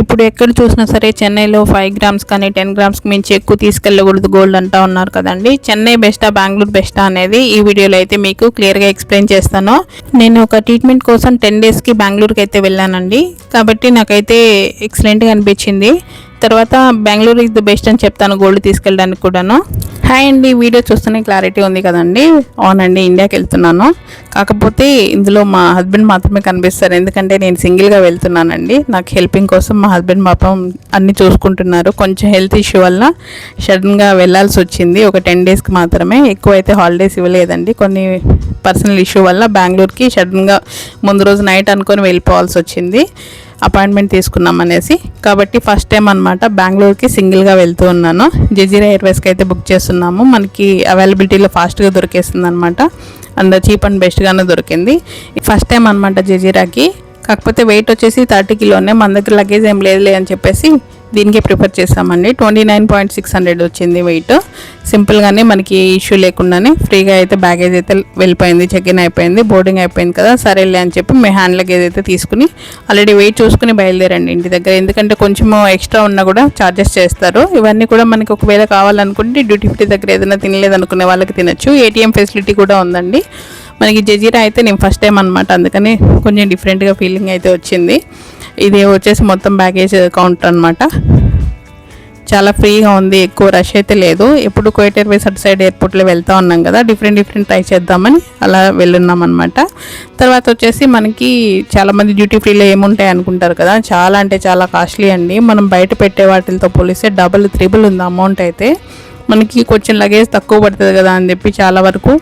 ఇప్పుడు ఎక్కడ చూసినా సరే చెన్నైలో ఫైవ్ గ్రామ్స్ కానీ టెన్ గ్రామ్స్కి మించి ఎక్కువ తీసుకెళ్ళకూడదు గోల్డ్ అంటా ఉన్నారు కదండి. చెన్నై బెస్టా బెంగళూరు బెస్టా అనేది ఈ వీడియోలో అయితే మీకు క్లియర్గా ఎక్స్ప్లెయిన్ చేస్తాను. నేను ఒక ట్రీట్మెంట్ కోసం టెన్ డేస్కి బెంగళూరుకి అయితే వెళ్ళానండి. కాబట్టి నాకైతే ఎక్సలెంట్గా అనిపించింది. తర్వాత బెంగళూరు ఇస్ ద బెస్ట్ అని చెప్తాను గోల్డ్ తీసుకెళ్ళడానికి కూడాను. హాయ్ అండి వీడియో చూస్తూనే క్లారిటీ ఉంది కదండి. అవునండి ఇండియాకి వెళ్తున్నాను. కాకపోతే ఇందులో మా హస్బెండ్ మాత్రమే కనిపిస్తారు. ఎందుకంటే నేను సింగిల్గా వెళ్తున్నానండి. నాకు హెల్పింగ్ కోసం మా హస్బెండ్ మాపం అన్ని చూసుకుంటున్నారు. కొంచెం హెల్త్ ఇష్యూ వల్ల సడన్గా వెళ్ళాల్సి వచ్చింది. ఒక టెన్ డేస్కి మాత్రమే. ఎక్కువ అయితే హాలిడేస్ ఇవ్వలేదండి. కొన్ని పర్సనల్ ఇష్యూ వల్ల బెంగళూరుకి సడన్గా ముందు రోజు నైట్ అనుకొని వెళ్ళిపోవాల్సి వచ్చింది. అపాయింట్మెంట్ తీసుకున్నాం అనేసి. కాబట్టి ఫస్ట్ టైం అనమాట బెంగళూరుకి సింగిల్గా వెళ్తూ ఉన్నాను. జజీరా ఎయిర్వేస్కి అయితే బుక్ చేస్తున్నాము. మనకి అవైలబిలిటీలో ఫాస్ట్గా దొరికేస్తుంది అనమాట అండ్ చీప్ అండ్ బెస్ట్గానే దొరికింది. ఫస్ట్ టైం అనమాట జజీరాకి. కాకపోతే వెయిట్ వచ్చేసి థర్టీ కిలోనే మన దగ్గర లగేజ్ ఏం లేదులే అని చెప్పేసి దీనికే ప్రిఫర్ చేస్తామండి. Twenty nine point six hundred వచ్చింది వెయిట్ సింపుల్గానే మనకి ఇష్యూ లేకుండానే ఫ్రీగా అయితే బ్యాగేజ్ అయితే వెళ్ళిపోయింది చెక్ ఇన్ అయిపోయింది బోర్డింగ్ అయిపోయింది కదా సరేలే అని చెప్పి మీ హ్యాండ్ లగేజ్ అయితే తీసుకుని ఆల్రెడీ వెయిట్ చూసుకుని బయలుదేరండి ఇంటి దగ్గర. ఎందుకంటే కొంచెం ఎక్స్ట్రా ఉన్నా కూడా ఛార్జెస్ చేస్తారు. ఇవన్నీ కూడా మనకి ఒకవేళ కావాలనుకుంటే డ్యూటీ ఫ్రీ దగ్గర ఏదైనా తినలేదనుకునే వాళ్ళకి తినచ్చు. ఏటీఎం ఫెసిలిటీ కూడా ఉందండి. మనకి జజీరా అయితే నేను ఫస్ట్ టైం అనమాట అందుకని కొంచెం డిఫరెంట్గా ఫీలింగ్ అయితే వచ్చింది. ఇది వచ్చేసి మొత్తం బ్యాగేజ్ కౌంటర్ అనమాట చాలా ఫ్రీగా ఉంది. ఎక్కువ రష్ అయితే లేదు. ఎప్పుడు కోయట్ ఎయిర్వేస్ అటు సైడ్ ఎయిర్పోర్ట్లో వెళ్తూ ఉన్నాం కదా డిఫరెంట్ డిఫరెంట్ ట్రై చేద్దామని అలా వెళ్ళున్నాం అనమాట తర్వాత వచ్చేసి మనకి చాలామంది డ్యూటీ ఫ్రీలో ఏముంటాయి అనుకుంటారు కదా చాలా అంటే చాలా కాస్ట్లీ అండి. మనం బయట పెట్టే వాటితో పోలిస్తే డబుల్ త్రిబుల్ ఉంది అమౌంట్ అయితే. మనకి కొంచెం లగేజ్ తక్కువ పడుతుంది కదా అని చెప్పి చాలా వరకు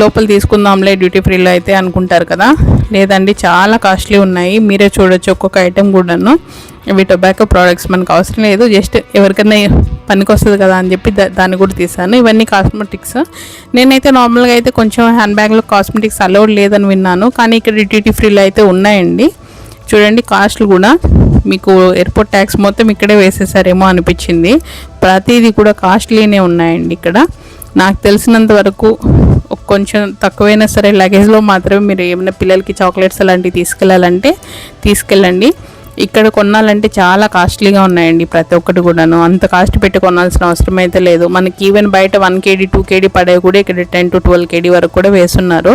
లోపల తీసుకుందాంలే డ్యూటీ ఫ్రీలో అయితే అనుకుంటారు కదా. లేదండి చాలా కాస్ట్లీ ఉన్నాయి. మీరే చూడొచ్చు ఒక్కొక్క ఐటెం కూడాను. ఇవి టొబాకో ప్రోడక్ట్స్ మనకు అవసరం లేదు. జస్ట్ ఎవరికైనా పనికి వస్తుంది కదా అని చెప్పి దాన్ని కూడా తీసాను. ఇవన్నీ కాస్మెటిక్స్ నేనైతే నార్మల్గా అయితే కొంచెం హ్యాండ్ బ్యాగ్లో కాస్మెటిక్స్ అలౌడ్ లేదని విన్నాను. కానీ ఇక్కడ డ్యూటీ ఫ్రీలో అయితే ఉన్నాయండి. చూడండి కాస్ట్లు కూడా మీకు ఎయిర్పోర్ట్ ట్యాక్స్ మొత్తం ఇక్కడే వేసేసారేమో అనిపించింది. ప్రతిదీ కూడా కాస్ట్లీనే ఉన్నాయండి ఇక్కడ. నాకు తెలిసినంత వరకు కొంచెం తక్కువైనా సరే లగేజ్లో మాత్రమే మీరు ఏమైనా పిల్లలకి చాక్లెట్స్ అలాంటివి తీసుకెళ్ళాలంటే తీసుకెళ్ళండి. ఇక్కడ కొనాలంటే చాలా కాస్ట్లీగా ఉన్నాయండి ప్రతి ఒక్కటి కూడాను. అంత కాస్ట్ పెట్టి కొనాల్సిన అవసరం అయితే లేదు. మనకి ఈవెన్ బయట వన్ కేడీ టూ కేడీ పడే కూడా ఇక్కడ టెన్ టు ట్వెల్వ్ కేడీ వరకు కూడా వేస్తున్నారు.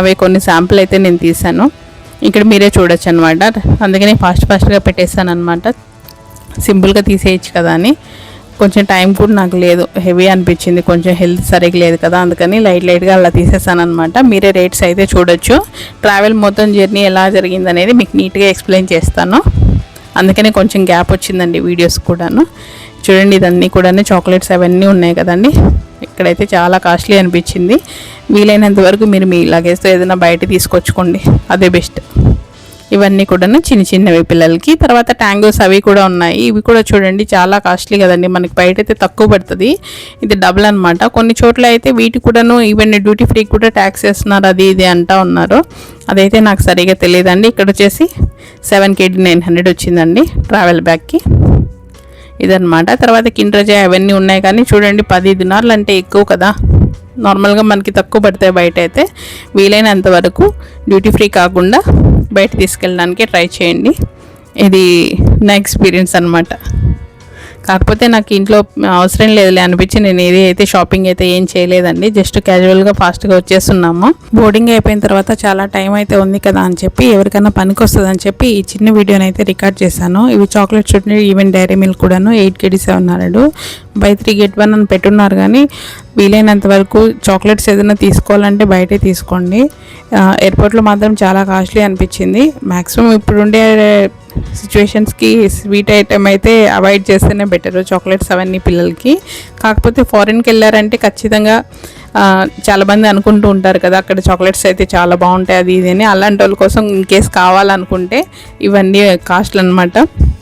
అవి కొన్ని శాంపుల్ అయితే నేను తీశాను. ఇక్కడ మీరే చూడొచ్చు అనమాట అందుకని ఫాస్ట్ ఫాస్ట్గా పెట్టేస్తాను అనమాట సింపుల్గా తీసేయచ్చు కదా అని. కొంచెం టైం కూడా నాకు లేదు. హెవీ అనిపించింది. కొంచెం హెల్త్ సరిగ్గా లేదు కదా అందుకని లైట్ లైట్గా అలా తీసేసాను అనమాట మీరే రేట్స్ అయితే చూడొచ్చు. ట్రావెల్ మొత్తం జర్నీ ఎలా జరిగింది అనేది మీకు నీట్గా ఎక్స్ప్లెయిన్ చేస్తాను. అందుకనే కొంచెం గ్యాప్ వచ్చిందండి వీడియోస్ కూడాను. చూడండి ఇదన్నీ కూడా చాక్లెట్స్ అవన్నీ ఉన్నాయి కదండి. ఇక్కడైతే చాలా కాస్ట్లీ అనిపించింది. వీలైనంత వరకు మీరు మీ లగేజ్తో ఏదైనా బయట తీసుకొచ్చుకోండి. అదే బెస్ట్ ఇవన్నీ కూడా చిన్న చిన్నవి పిల్లలకి. తర్వాత ట్యాంగోస్ అవి కూడా ఉన్నాయి. ఇవి కూడా చూడండి చాలా కాస్ట్లీ కదండి. మనకి బయట అయితే తక్కువ పడుతుంది. ఇది డబుల్ అనమాట కొన్ని చోట్ల అయితే వీటి కూడాను ఈవెన్ డ్యూటీ ఫ్రీ కూడా ట్యాక్స్ వేస్తున్నారు అది ఇది అంటా ఉన్నారు. అదైతే నాకు సరిగా తెలియదండి. ఇక్కడ వచ్చేసి సెవెన్ కేజీ నైన్ హండ్రెడ్ వచ్చిందండి ట్రావెల్ బ్యాగ్కి ఇదనమాట తర్వాత కిండ్రజాయ్ అవన్నీ ఉన్నాయి కానీ చూడండి పది దినాలు అంటే ఎక్కువ కదా. నార్మల్గా మనకి తక్కువ పడతాయి బయట అయితే వీలైనంత వరకు డ్యూటీ ఫ్రీ కాకుండా బయట తీసుకెళ్ళడానికి ట్రై చేయండి. ఇది నా ఎక్స్పీరియన్స్ అనమాట కాకపోతే నాకు ఇంట్లో అవసరం లేదులే అనిపించి నేను ఏది అయితే షాపింగ్ అయితే ఏం చేయలేదండి. జస్ట్ క్యాజువల్గా ఫాస్ట్గా వచ్చేస్తున్నాము. బోర్డింగ్ అయిపోయిన తర్వాత చాలా టైం అయితే ఉంది కదా అని చెప్పి ఎవరికైనా పనికి వస్తుంది అని చెప్పి ఈ చిన్న వీడియోని అయితే రికార్డ్ చేశాను. ఇవి chocolate chutney even dairy milk కూడాను eight kg seven hundred buy three get one అని పెట్టున్నారు కానీ వీలైనంత వరకు చాక్లెట్స్ ఏదైనా తీసుకోవాలంటే బయటే తీసుకోండి. ఎయిర్పోర్ట్లో మాత్రం చాలా కాస్ట్లీ అనిపించింది. మ్యాక్సిమం ఇప్పుడుండే సిచ్యువేషన్స్కి స్వీట్ ఐటెం అయితే అవాయిడ్ చేస్తేనే బెటర్ చాక్లెట్స్ అవన్నీ పిల్లలకి. కాకపోతే ఫారిన్కి వెళ్ళారంటే ఖచ్చితంగా చాలామంది అనుకుంటూ ఉంటారు కదా అక్కడ చాక్లెట్స్ అయితే చాలా బాగుంటాయి అది ఇది అని. అలాంటి వాళ్ళ కోసం ఇన్ కేస్ కావాలనుకుంటే ఇవన్నీ కాస్ట్లు అనమాట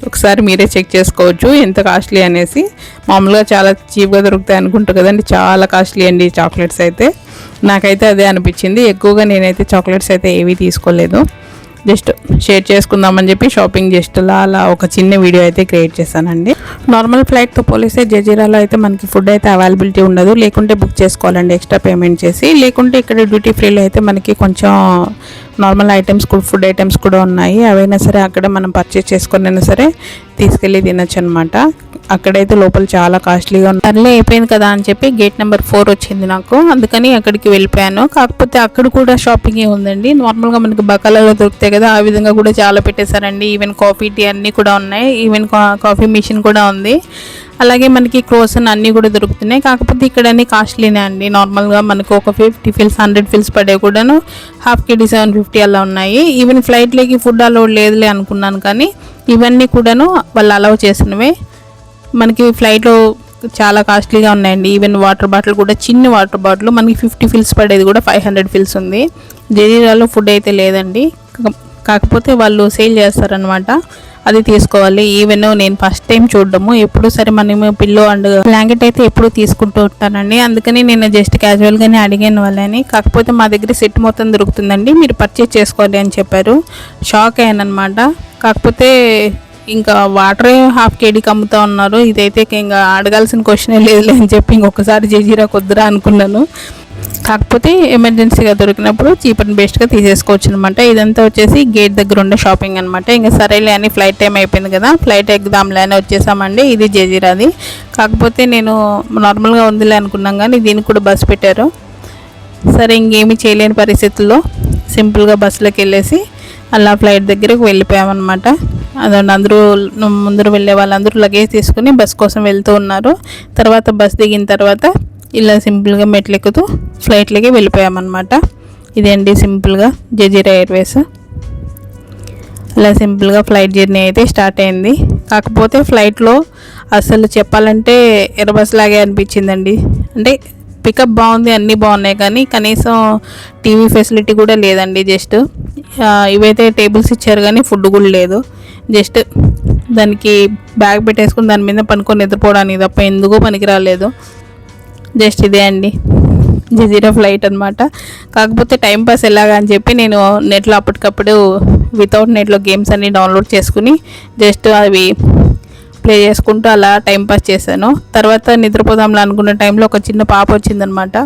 ఒకసారి మీరే చెక్ చేసుకోవచ్చు ఎంత కాస్ట్లీ అనేసి. మామూలుగా చాలా చీప్గా దొరుకుతాయి అనుకుంటారు కదండి చాలా కాస్ట్లీ అండి చాక్లెట్స్ అయితే. నాకైతే అదే అనిపించింది. ఎక్కువగా నేనైతే చాక్లెట్స్ అయితే ఏవి తీసుకోలేదు. జస్ట్ షేర్ చేసుకుందామని చెప్పి షాపింగ్ జస్ట్ అలా అలా ఒక చిన్న వీడియో అయితే క్రియేట్ చేశానండి. నార్మల్ ఫ్లైట్తో పోలిస్తే జజీరాలో అయితే మనకి ఫుడ్ అయితే అవైలబిలిటీ ఉండదు. లేకుంటే బుక్ చేసుకోవాలండి ఎక్స్ట్రా పేమెంట్ చేసి. లేకుంటే ఇక్కడ డ్యూటీ ఫ్రీలో అయితే మనకి కొంచెం నార్మల్ ఐటమ్స్ కూడా ఫుడ్ ఐటమ్స్ కూడా ఉన్నాయి. అవైనా సరే అక్కడ మనం పర్చేస్ చేసుకునైనా సరే తీసుకెళ్ళి తినొచ్చు అనమాట అక్కడైతే లోపల చాలా కాస్ట్లీగా ఉంది అర్లే అయిపోయింది కదా అని చెప్పి గేట్ నెంబర్ ఫోర్ వచ్చింది నాకు. అందుకని అక్కడికి వెళ్ళిపోయాను. కాకపోతే అక్కడ కూడా షాపింగ్ ఉందండి. నార్మల్గా మనకి బకాలలో దొరుకుతాయి కదా ఆ విధంగా కూడా చాలా పెట్టేశారండి. ఈవెన్ కాఫీ టీ అన్నీ కూడా ఉన్నాయి. ఈవెన్ కాఫీ మిషన్ కూడా ఉంది. అలాగే మనకి క్రోసన్ అన్నీ కూడా దొరుకుతున్నాయి. కాకపోతే ఇక్కడ అన్ని కాస్ట్లీనే అండి. నార్మల్గా మనకు ఒక ఫిఫ్టీ ఫిల్స్ హండ్రెడ్ ఫిల్స్ పడే కూడాను హాఫ్ కేజీ సెవెన్ ఫిఫ్టీ అలా ఉన్నాయి. ఈవెన్ ఫ్లైట్లోకి ఫుడ్ అలౌడ్ లేదులే అనుకున్నాను కానీ ఇవన్నీ కూడాను వాళ్ళు అలౌ చేసినవే. మనకి ఫ్లైట్లో చాలా కాస్ట్లీగా ఉన్నాయండి. ఈవెన్ వాటర్ బాటిల్ కూడా చిన్న వాటర్ బాటిల్ మనకి ఫిఫ్టీ ఫిల్స్ పడేది కూడా ఫైవ్ హండ్రెడ్ ఫిల్స్ ఉంది. జజీరాలో ఫుడ్ అయితే లేదండి. కాకపోతే వాళ్ళు సేల్ చేస్తారనమాట అది తీసుకోవాలి. ఈవెన్ నేను ఫస్ట్ టైం చూడడము. ఎప్పుడు సరే మనం పిల్లో అండ్ బ్లాంకెట్ అయితే ఎప్పుడు తీసుకుంటూ ఉంటానండి. అందుకని నేను జస్ట్ క్యాజువల్గానే అడిగాను వాళ్ళని. కాకపోతే మా దగ్గర సెట్ మొత్తం దొరుకుతుందండి. మీరు పర్చేస్ చేసుకోవాలి అని చెప్పారు. షాక్ అయ్యాను అనమాట కాకపోతే ఇంకా వాటర్ హాఫ్ కేడీకి అమ్ముతా ఉన్నారు. ఇదైతే ఇంకా అడగాల్సిన క్వశ్చనే లేదులే అని చెప్పి ఇంకొకసారి జజీరా కొద్దురా అనుకున్నాను. కాకపోతే ఎమర్జెన్సీగా దొరికినప్పుడు చీప్ అండ్ బెస్ట్గా తీసేసుకోవచ్చు అనమాట ఇదంతా వచ్చేసి గేట్ దగ్గర ఉండే షాపింగ్ అనమాట ఇంకా సరేలే అని ఫ్లైట్ టైం అయిపోయింది కదా. ఫ్లైట్ ఎగ్దాంలే అని వచ్చేసామండి. ఇది జజీరాది. కాకపోతే నేను నార్మల్గా ఉందిలే అనుకున్నాం కానీ దీనికి కూడా బస్సు పెట్టారు. సరే ఇంకేమీ చేయలేని పరిస్థితుల్లో సింపుల్గా బస్సులోకి వెళ్ళేసి అలా ఫ్లైట్ దగ్గరకు వెళ్ళిపోయామన్నమాట అదండి అందరూ ముందర వెళ్ళే వాళ్ళందరూ లగేజ్ తీసుకుని బస్ కోసం వెళ్తూ ఉన్నారు. తర్వాత బస్ దిగిన తర్వాత ఇలా సింపుల్గా మెట్లెక్కుతూ ఫ్లైట్లకి వెళ్ళిపోయామన్నమాట. ఇదండి సింపుల్గా జజీరా ఎయిర్వేస్. ఇలా సింపుల్గా ఫ్లైట్ జర్నీ అయితే స్టార్ట్ అయింది. కాకపోతే ఫ్లైట్లో అసలు చెప్పాలంటే ఎర్రబస్ లాగే అనిపించిందండి. అంటే పికప్ బాగుంది అన్నీ బాగున్నాయి కానీ కనీసం టీవీ ఫెసిలిటీ కూడా లేదండి జస్ట్. ఇవైతే టేబుల్స్ ఇచ్చారు కానీ ఫుడ్ కూడా లేదు. జస్ట్ దానికి బ్యాగ్ పెట్టేసుకుని దాని మీద పనుకొని నిద్రపోవడానికి తప్ప ఎందుకు పనికి రాలేదు జస్ట్ ఇదే అండి. జజీరా ఫ్లైట్ అనమాట కాకపోతే టైంపాస్ ఎలాగా అని చెప్పి నేను నెట్లో అప్పటికప్పుడు వితౌట్ నెట్లో గేమ్స్ అన్నీ డౌన్లోడ్ చేసుకుని జస్ట్ అవి ప్లే చేసుకుంటూ అలా టైంపాస్ చేశాను. తర్వాత నిద్రపోదాంలో అనుకున్న టైంలో ఒక చిన్న పాప వచ్చిందనమాట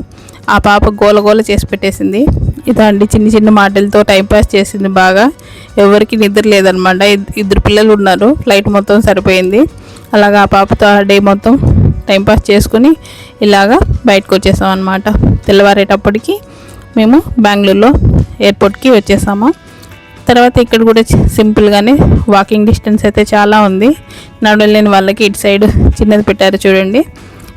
ఆ పాప గోల గోల చేసి పెట్టేసింది. ఇదండి చిన్న చిన్న మాటలతో టైంపాస్ చేసింది బాగా. ఎవరికి నిద్ర లేదనమాట ఇద్దరు పిల్లలు ఉన్నారు. ఫ్లైట్ మొత్తం సరిపోయింది. అలాగా ఆ పాపతో ఆ డే మొత్తం టైంపాస్ చేసుకుని ఇలాగా బయటకు వచ్చేసాం అనమాట తెల్లవారేటప్పటికి మేము బెంగళూరులో ఎయిర్పోర్ట్కి వచ్చేసాము. తర్వాత ఇక్కడ కూడా సింపుల్గానే వాకింగ్ డిస్టెన్స్ అయితే చాలా ఉంది. నడవలేని వాళ్ళకి ఇటు సైడ్ చిన్నది పెట్టారు చూడండి.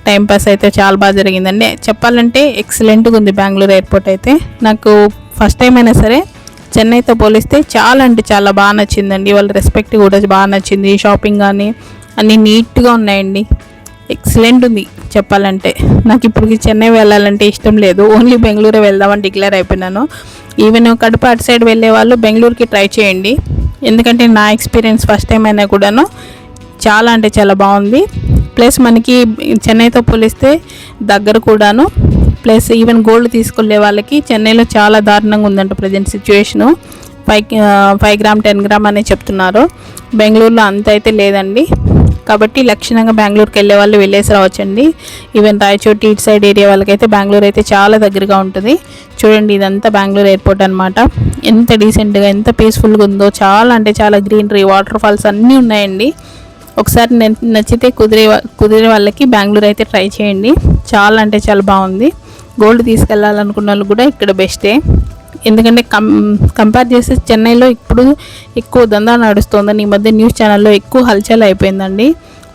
టైంపాస్ అయితే చాలా బాగా జరిగిందండి. చెప్పాలంటే ఎక్సలెంట్గా ఉంది బెంగళూరు ఎయిర్పోర్ట్ అయితే. నాకు ఫస్ట్ టైం అయినా సరే చెన్నైతో పోలిస్తే చాలా అంటే చాలా బాగా నచ్చిందండి. వాళ్ళ రెస్పెక్ట్ కూడా బాగా నచ్చింది. షాపింగ్ కానీ అన్నీ నీట్గా ఉన్నాయండి. ఎక్సలెంట్ ఉంది చెప్పాలంటే. నాకు ఇప్పుడు చెన్నై వెళ్ళాలంటే ఇష్టం లేదు. ఓన్లీ బెంగళూరే వెళ్దామని డిక్లేర్ అయిపోయినాను. ఈవెన్ కడప అటు సైడ్ వెళ్ళే వాళ్ళు బెంగళూరుకి ట్రై చేయండి. ఎందుకంటే నా ఎక్స్పీరియన్స్ ఫస్ట్ టైం అయినా కూడాను చాలా అంటే చాలా బాగుంది. ప్లస్ మనకి చెన్నైతో పోలిస్తే దగ్గర కూడాను ప్లస్ ఈవెన్ గోల్డ్ తీసుకెళ్ళే వాళ్ళకి చెన్నైలో చాలా దారుణంగా ఉందంట present situation five five gram ten gram అనే చెప్తున్నారు. బెంగళూరులో అంత అయితే లేదండి. కాబట్టి లక్షణంగా బెంగళూరుకి వెళ్ళే వాళ్ళు వెళ్ళేసి రావచ్చండి. ఈవెన్ రాయచోటి ఇటు సైడ్ ఏరియా వాళ్ళకైతే బెంగళూరు అయితే చాలా దగ్గరగా ఉంటుంది. చూడండి ఇదంతా బెంగళూరు ఎయిర్పోర్ట్ అనమాట ఎంత డీసెంట్గా ఎంత పీస్ఫుల్గా ఉందో చాలా అంటే చాలా గ్రీనరీ వాటర్ ఫాల్స్ అన్నీ ఉన్నాయండి. ఒకసారి నచ్చితే కుదిరే కుదిరే వాళ్ళకి బెంగళూరు అయితే ట్రై చేయండి. చాలా అంటే చాలా బాగుంది. గోల్డ్ తీసుకెళ్ళాలనుకున్న వాళ్ళు కూడా ఇక్కడ బెస్టే. ఎందుకంటే కం కంపేర్ చేస్తే చెన్నైలో ఇప్పుడు ఎక్కువ దందా నడుస్తుందని ఈ మధ్య న్యూస్ ఛానల్లో ఎక్కువ హల్చల్ అయిపోయిందండి.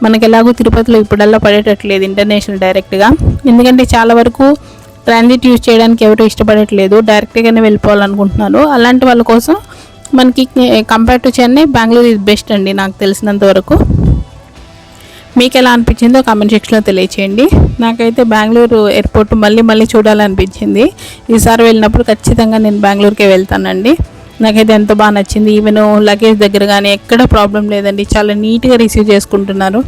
మనకి ఎలాగో తిరుపతిలో ఇప్పుడల్లా పడేటట్లేదు ఇంటర్నేషనల్ డైరెక్ట్గా. ఎందుకంటే చాలా వరకు ట్రాన్జిట్ యూజ్ చేయడానికి ఎవరు ఇష్టపడట్లేదు. డైరెక్ట్గానే వెళ్ళిపోవాలనుకుంటున్నారు. అలాంటి వాళ్ళ కోసం మనకి compare to Chennai Bengaluru is best అండి నాకు తెలిసినంత వరకు. మీకు ఎలా అనిపించిందో కామెంట్ సెక్షన్లో తెలియచేయండి. నాకైతే బెంగళూరు ఎయిర్పోర్ట్ మళ్ళీ మళ్ళీ చూడాలనిపించింది. ఈసారి వెళ్ళినప్పుడు ఖచ్చితంగా నేను బెంగళూరుకే వెళ్తానండి. నాకైతే ఎంతో బాగా నచ్చింది. ఈవెన్ లగేజ్ దగ్గర కానీ ఎక్కడ ప్రాబ్లం లేదండి. చాలా నీట్గా రిసీవ్ చేసుకుంటున్నారు.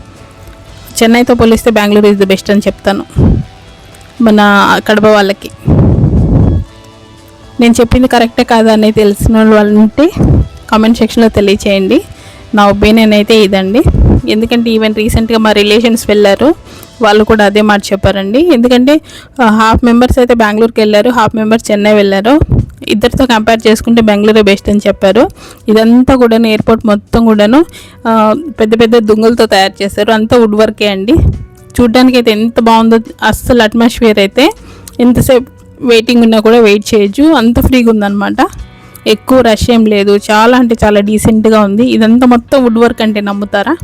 చెన్నైతో పోలిస్తే బెంగళూరు ఇస్ ద బెస్ట్ అని చెప్తాను. మన కడప వాళ్ళకి. నేను చెప్పింది కరెక్టే కాదా అనేది తెలిసిన వాళ్ళు ఉంటే కామెంట్ సెక్షన్లో తెలియచేయండి. నా ఒపీనియన్ అయితే ఇదండి. ఎందుకంటే ఈవెన్ రీసెంట్గా మా రిలేషన్స్ వెళ్ళారు వాళ్ళు కూడా అదే మాట చెప్పారండి. ఎందుకంటే హాఫ్ మెంబర్స్ అయితే బెంగళూరుకి వెళ్ళారు హాఫ్ మెంబర్స్ చెన్నై వెళ్ళారు. ఇద్దరితో కంపేర్ చేసుకుంటే బెంగళూరు బెస్ట్ అని చెప్పారు. ఇదంతా కూడాను ఎయిర్పోర్ట్ మొత్తం కూడాను పెద్ద పెద్ద దుంగలతో తయారు చేశారు. అంతా వుడ్ వర్కే అండి. చూడ్డానికి అయితే ఎంత బాగుందో అస్సలు అట్మాస్ఫియర్ అయితే ఎంతసేపు వెయిటింగ్ ఉన్నా కూడా వెయిట్ చేయొచ్చు. అంత ఫ్రీగా ఉందన్నమాట. ఎక్కువ రష్ ఏం లేదు. చాలా అంటే చాలా డీసెంట్గా ఉంది. ఇదంతా మొత్తం వుడ్ వర్క్ అంటే నమ్ముతారా?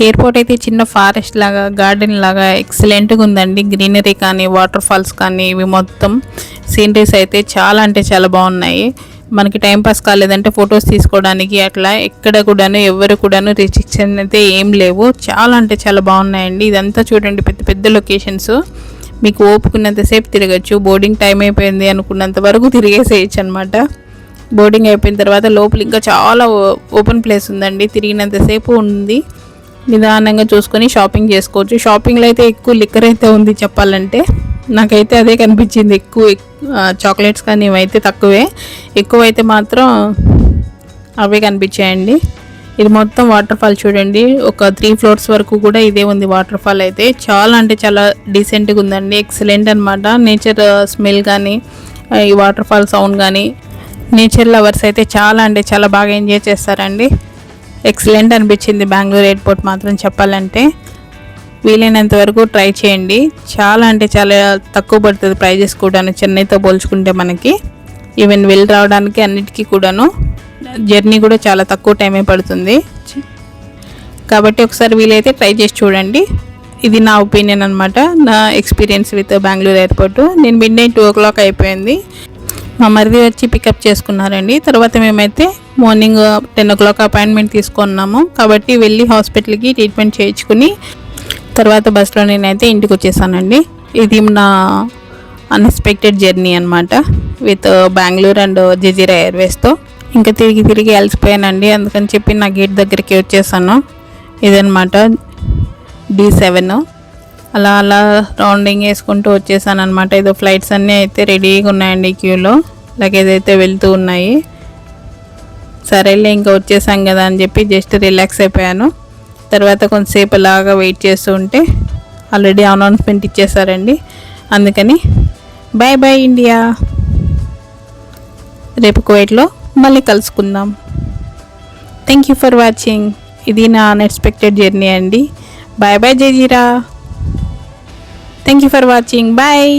ఎయిర్పోర్ట్ అయితే చిన్న ఫారెస్ట్ లాగా గార్డెన్ లాగా ఎక్సలెంట్గా ఉందండి. గ్రీనరీ కానీ వాటర్ ఫాల్స్ కానీ ఇవి మొత్తం సీనరీస్ అయితే చాలా అంటే చాలా బాగున్నాయి. మనకి టైంపాస్ కాలేదంటే ఫొటోస్ తీసుకోవడానికి అట్లా ఎక్కడ కూడాను ఎవరు కూడాను రిస్ట్రిక్షన్ అయితే ఏం లేవు. చాలా అంటే చాలా బాగున్నాయండి. ఇదంతా చూడండి పెద్ద పెద్ద లొకేషన్స్. మీకు ఓపుకున్నంతసేపు తిరగచ్చు. బోర్డింగ్ టైం అయిపోయింది అనుకున్నంత వరకు తిరిగేసేయచ్చు అనమాట బోర్డింగ్ అయిపోయిన తర్వాత లోపల ఇంకా చాలా ఓ- ఓపెన్ ప్లేస్ ఉందండి. తిరిగినంతసేపు ఉంది. నిదానంగా చూసుకొని షాపింగ్ చేసుకోవచ్చు. షాపింగ్లో అయితే ఎక్కువ లిక్కర్ అయితే ఉంది చెప్పాలంటే. నాకైతే అదే కనిపించింది. ఎక్కువ చాక్లెట్స్ కానీ ఇవైతే తక్కువే. ఎక్కువ అయితే మాత్రం అవే కనిపించాయండి. ఇది మొత్తం వాటర్ ఫాల్ చూడండి. ఒక త్రీ ఫ్లోర్స్ వరకు కూడా ఇదే ఉంది వాటర్ ఫాల్ అయితే. చాలా అంటే చాలా డీసెంట్గా ఉందండి. ఎక్సలెంట్ అనమాట నేచర్ స్మెల్ కానీ ఈ వాటర్ ఫాల్ సౌండ్ కానీ నేచర్ లవర్స్ అయితే చాలా అంటే చాలా బాగా ఎంజాయ్ చేస్తారండి. ఎక్సలెంట్ అనిపించింది బెంగళూరు ఎయిర్పోర్ట్ మాత్రం చెప్పాలంటే. వీలైనంత వరకు ట్రై చేయండి. చాలా అంటే చాలా తక్కువ పడుతుంది ప్రైజెస్ కూడాను చెన్నైతో పోల్చుకుంటే మనకి. ఈవెన్ వెళ్ళి రావడానికి అన్నిటికీ కూడాను జర్నీ కూడా చాలా తక్కువ టైమే పడుతుంది. కాబట్టి ఒకసారి వీలైతే ట్రై చేసి చూడండి. ఇది నా ఒపీనియన్ అనమాట నా ఎక్స్పీరియన్స్ విత్ బెంగళూరు ఎయిర్పోర్ట్. నేను midnight two o'clock అయిపోయింది. మా మరిది వచ్చి పికప్ చేసుకున్నారండి. తర్వాత మేమైతే morning ten o'clock appointment తీసుకున్నాము. కాబట్టి వెళ్ళి హాస్పిటల్కి ట్రీట్మెంట్ చేయించుకుని తర్వాత బస్లో నేనైతే ఇంటికి వచ్చేసానండి. ఇది నా అన్ఎక్స్పెక్టెడ్ జర్నీ అనమాట విత్ బెంగళూరు అండ్ జజీరా ఎయిర్వేస్తో. ఇంకా తిరిగి తిరిగి అలసిపోయానండి. అందుకని చెప్పి నా గేట్ దగ్గరికి వచ్చేసాను. ఇదనమాట డి సెవెన్. అలా అలా రౌండింగ్ వేసుకుంటూ వచ్చేసాను అనమాట ఏదో ఫ్లైట్స్ అన్నీ అయితే రెడీగా ఉన్నాయండి క్యూలో. లగేజ్ అయితే వెళ్తూ ఉన్నాయి. సరేలే ఇంకా వచ్చేసాం కదా అని చెప్పి జస్ట్ రిలాక్స్ అయిపోయాను. తర్వాత కొంతసేపు లాగా వెయిట్ చేస్తూ ఉంటే ఆల్రెడీ అనౌన్స్మెంట్ ఇచ్చేసారండి అందుకని బాయ్ బాయ్ ఇండియా రేపు కువైట్లో మళ్ళీ కలుసుకుందాం. థ్యాంక్ యూ ఫర్ వాచింగ్ ఇది నా అన్ఎక్స్పెక్టెడ్ జర్నీ అండి. Bye bye Jazeera thank you for watching bye